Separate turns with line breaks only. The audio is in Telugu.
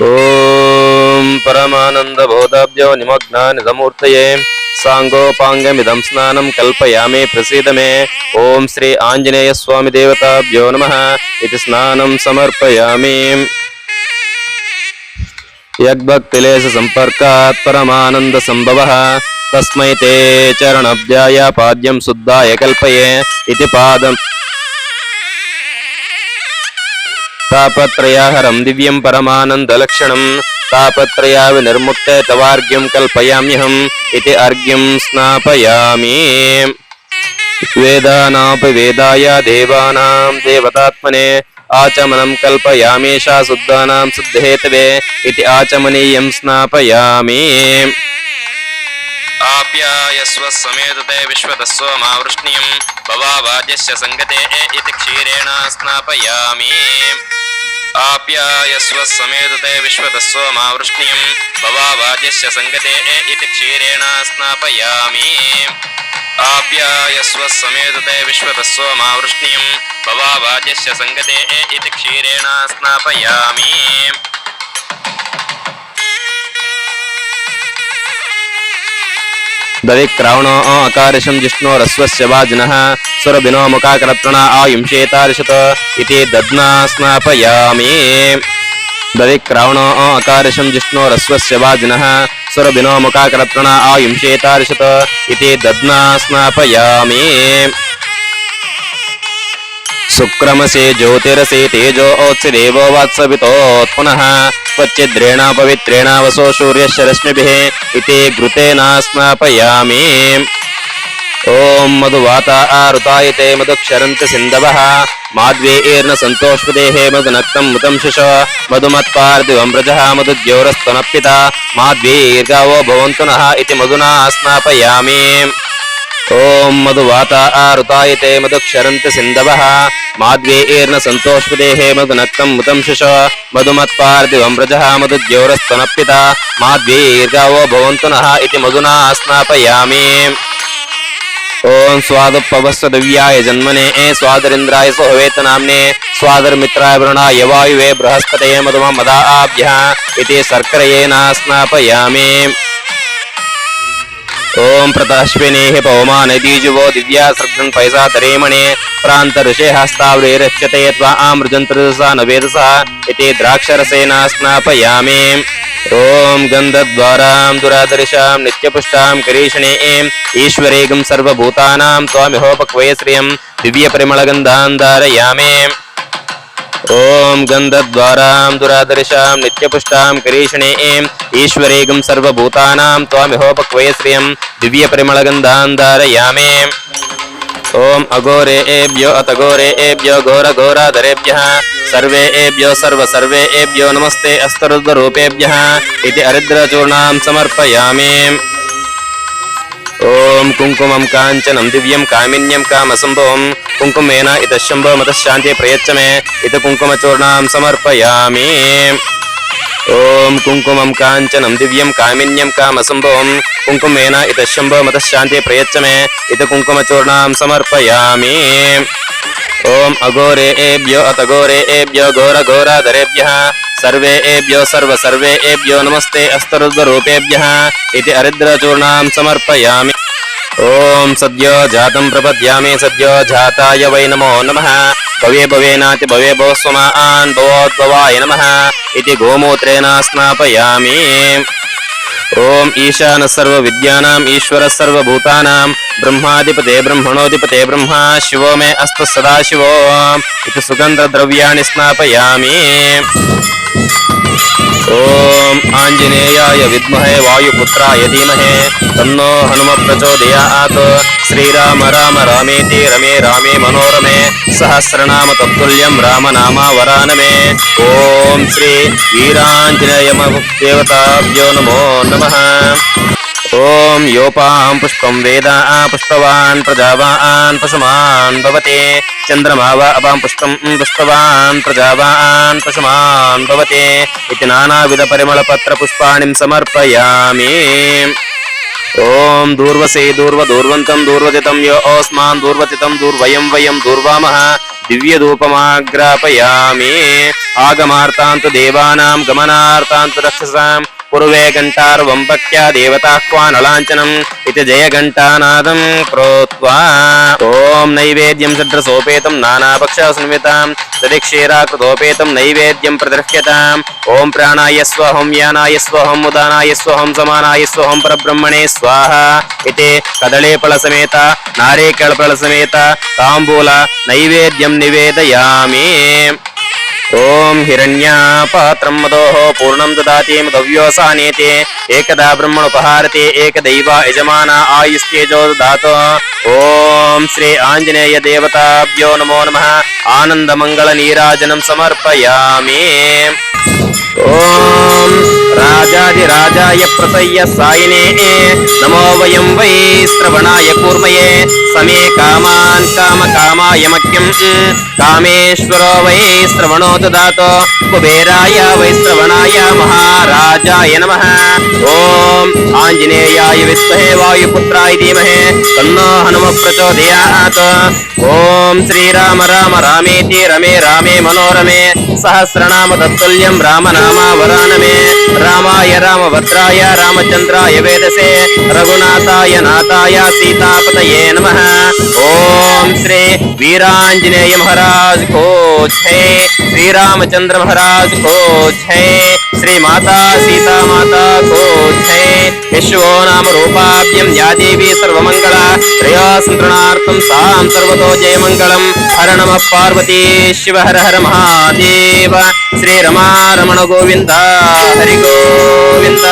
ఓం పరమానంద బోధాబ్జో నిమగ్నాని సమూర్తయే సాంగోపాంగమిదం స్నానం కల్పయామి ప్రసీదమే ఓం శ్రీ ఆంజనేయ స్వామి దేవతాభ్యో నమ ఇది స్నానం సమర్పయామి యగ్భక్తిలేశ సంపర్కాత్ పరమానంద సంభవ తస్మై తే చరణభ్యాయ పాద్యం శుద్ధాయ కల్పయే ఇది పాదం താപത്രയാഹരം ദിവ്യം പരമാനന്ദലക്ഷണം താപത്രയാ വിനിർമുക്ത തവാർഗ്യം കൽപ്പയാമ്യഹം ഇതി അർഗ്യം സ്നാപയാമി വേദാനാപവേദായ ദേവാനാം ദേവതാത്മനെ ആചമനം കൽപ്പയാമേഷ ശുദ്ധാനാം ശുദ്ധേതവേ ഇതി ആചമനീയം സ്നാപയാമി ఆప్యాయస్వ సమేతతే విశ్వతస్వ మా వృష్ణీయం భవావాద్యస్య సంగతే ఇది క్షీరేణ స్నాపయామి ఆప్యాయస్వ సమేతతే విశ్వతస్వ మా వృష్ణీయం భవావాద్యస్య సంగతే ఇది క్షీరేణ స్నాపయామి ఆప్యాయస్వ సమేతతే విశ్వతస్వ మా వృష్ణీయం భవావాద్యస్య సంగతే ఇది క్షీరేణ స్నాపయామి దవిక్రౌణో అకారిషం జిష్ణో రస్వస్య వాజిన సురభినో ముఖాకరత్రణ ఆయుంశేతారిషత ఇది దద్నా స్నాపయామి దవిక్రౌణో అకారిషం జిష్ణో రస్వస్య వాజిన సురభినో ముఖాకరత్రణ ఆయుంశేతారిషత ఇది దద్నా స్నాపయామి శుక్రమసి జ్యోతిరసి తేజో ఓత్సి దేవో వాత్సవితోత్పునః బృహస్పత్యద్రేణా పవిత్రేణావసో సూర్యశరశ్మిభిః ఇతి స్నాపయామి ఓం మధు వాత ఆరుతాయతే మధు క్షరంతి సింధవ మాద్వేర్న సంతోష్పదేహే మధు నక్తం ముతం శిశ మధుమత్పార్దివమృజ మధు ద్యౌరస్తనప్పిత మాద్వీర్గావో భవంతు నః ఇది మధునా స్నాపయామి ఓం మధువాత ఆరుతాయతే మధుక్షరంతి సింధవ. మాధ్వేర్న సంతోష్పదేహే మధునక్తం ముతం శిశ మధుమత్పార్దివం వ్రజ మధుద్యోరస్తనప్యత మాధ్వేర్గావో భవంతు నః ఇది మధునా స్నాపయామి ఓం స్వాదుపవస్వ దివ్యాయ జన్మనే స్వాదరింద్రాయ సుహవేతనామ్నే స్వాదర్మిత్రాయ వృణాయ వాయువే బృహస్పతయే మధుమ మదాభ్య. ఇది శర్కరయేనా స్నాపయామి ॐ प्रताश्विनेः पवमानदीजुवो दिव्या सृग्धन् पैसा तरेमणे प्रांत ऋषे हस्ताव्रे रच्यते त्वा आमृजन्त्रसा न वेदसा इति द्राक्षरसेन स्नापयामि। ॐ गन्धद्वारां दुरादर्शां नित्यपुष्टां करीषणे ईश्वरेगं सर्वभूतानां त्वामिहोपक्वये श्रियं दिव्यपरिमळगन्धान् धारयामि ॐ गन्धद्वारां दुरादर्शां नित्यपुष्टां करीषणे ईश्वरेगं सर्वभूतानां त्वामिहोपक्वये श्रियं दिव्यपरिमळगन्धान् धारयामि ॐ अघोरे एभ्यो अतघोरे एभ्यो घोरघोराधरेभ्यः सर्वे एभ्यो सर्व सर्वे एभ्यो नमस्ते अस्तरुद्ररूपेभ्यः इति हरिद्रचूर्णां समर्पयामि ॐ कुङ्कुमं काञ्चनं दिव्यं कामिन्यं कामसम्भवं कुङ्कुमेन इतः शम्भो मतः प्रयच्छ मे इत कुङ्कुमचूर्णां समर्पयामि ఓం కుంకుమం కాంచనం దివ్యం కామిన్యం కామసంభవం కుంకుమేన ఇత శంభో మతశాంతి ప్రయచ్చమే ఇత కుంకుమ కుంకుమచూర్ణాం సమర్పయామి ఓం అఘోరే ఏభ్యో అతఘోరే ఏభ్యో ఘోర ఘోరాధరేభ్య సర్వే ఏభ్యో సర్వ సర్వే ఏభ్యో నమస్తే అస్తరుద్వరూపేభ్య ఇది హరిద్రచూర్ణాం సమర్పయామి ॐ सद्यो जातं प्रपद्यामि सद्यो जाताय वै नमो नमः। भवे भवेनाति भवे भवस्वमान् भवोद्भवाय नमः इति गोमूत्रेण स्नापयामि। ॐ ईशानः सर्वविद्यानाम्, ईश्वरः सर्वभूतानां ब्रह्माधिपते ब्रह्मणोऽधिपते ब्रह्मा, शिवो मे अस्तु सदा शिवो इति सुगन्धद्रव्याणि स्नापयामि। ఓం ఆంజనేయాయ విద్మహే వాయుపుత్రాయ ధీమహే తన్నో హనుమ ప్రచోదయాత్ శ్రీరామ రామ రామేతి రమే రామే మనోరమే సహస్రనామ తత్తుల్యం రామనామావరానమే. ఓం శ్రీ వీరాంజనేయ దేవతాభ్యో నమో నమ. ఓం యోపాం పుష్పం వేద ఆ పుష్పవాన్ ప్రజావాన్ పశుమాన్ భవతే. చంద్రమావా అపాం పుష్పం పుష్పవాన్ ప్రజావాన్ పశుమాన్ భవతే. ఇది నానావిధ పరిమళపత్ర పుష్పాణి సమర్పయామి. ఓం దూర్వసే దూర్వ దూర్వంతం దూర్వతితం యో ఓస్మాన్ దూర్వతితం దూర్వయం వయం దూర్వామ. దివ్య దూపమాగ్రాపయామి దేవానాం గమనార్తాంతు రక్షసాం పూర్వే ఘంటార్వంపక్యా దేవతాహ్వానలాంఛనం ఇది జయ ఘంటానాదం ప్రోత్వా ఓం నైవేద్యం షడ్రసోపేతం నానాభక్షాసునిమితాం దదిక్షీరాకృతోపేతం నైవేద్యం ప్రదర్శ్యతాం ఓం ప్రాణాయ స్వహం యానాయ స్వహం ఉదానాయ స్వహం సమానాయ స్వహం పరబ్రహ్మణే స్వాహ ఇది కదళేఫల సమేత నారేకళఫల సమేత తాంబూల నైవేద్యం నివేదయామి ఓం హిరణ్యాపాత్రం మదోః పూర్ణం దదాతి మదవ్యోసానేతే ఏకదా బ్రహ్మణుపహారతే ఏకదైవ యజమాన ఆయుస్తేజో దదాతు ఓం శ్రీ ఆంజనేయ దేవతాభ్యో నమో నమ. ఆనందమంగళ నీరాజనం సమర్పయామి. ఓం రాజాదిరాజాయ ప్రసయ్య సాయినే. నమో వయం వై శ్రవణాయ కూర్మయే. సమే కామాన్ కామ కామాయ మఖ్యం కామేశ్వరో వై శ్రవణో దాతో. కుబేరాయ వై శ్రవణాయ మహారాజాయ నమ. ఓం ఆంజనేయాయ విద్మహే వాయుపుత్రాయ ధీమహే. తన్నో హనుమ ప్రచోదయాత్ ఓం శ్రీరామ రామ రామేతి రమే రామే మనోరమే. సహస్రనామ తత్తుల్యం రామనామ रामाय, रामभद्राय, रामचंद्राय वेदसे, रघुनाथाय, नाथाय, सीतापतये नमः। ओम श्री वीरांजनेय महाराज को जय। श्री रामचंद्र महाराज को जय। श्री माता, सीता माता को जय। యశో నామ రూపాభ్యం యా సర్వమంగళ శ్రేయాసంతరణార్థం సాం సర్వతో జయమంగళం. హర నమ పార్వతీ శివ హర హర మహాదేవ. శ్రీ రమారమణ గోవింద హరి గోవింద.